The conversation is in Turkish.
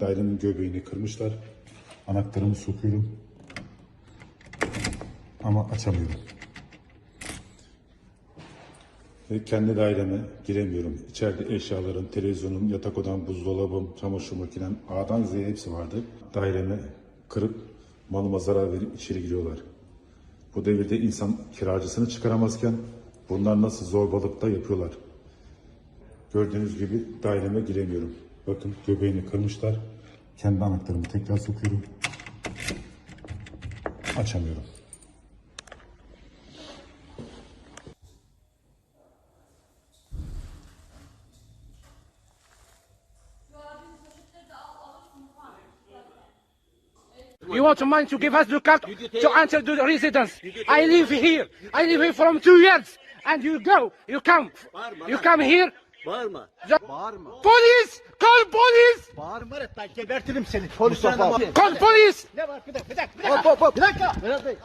Dairenin göbeğini kırmışlar. Anahtarımı sokuyorum. Ama açamıyorum. Ve kendi daireme giremiyorum. İçeride eşyalarım, televizyonum, yatak odam, buzdolabım, çamaşır makinem, A'dan Z'ye hepsi vardı. Dairemi kırıp malıma zarar verip içeri giriyorlar. Bu devirde insan kiracısını çıkaramazken bunlar nasıl zorbalıkta yapıyorlar. Gördüğünüz gibi daireme giremiyorum. Bakın göbeğini kırmışlar. Kendi anahtarımı tekrar sokuyorum. Açamıyorum. You want money to give us the card to enter the residence. I live here. I live here from two years. And you go. You come. You come here. Bağırma. Bağırma. Police! Call police! Bağırma lan gebertirim seni. Polis Call police! Ne var? Bir dakika, bir dakika, bir dakika. Hop hop hop. Bir dakika. Berat Bey.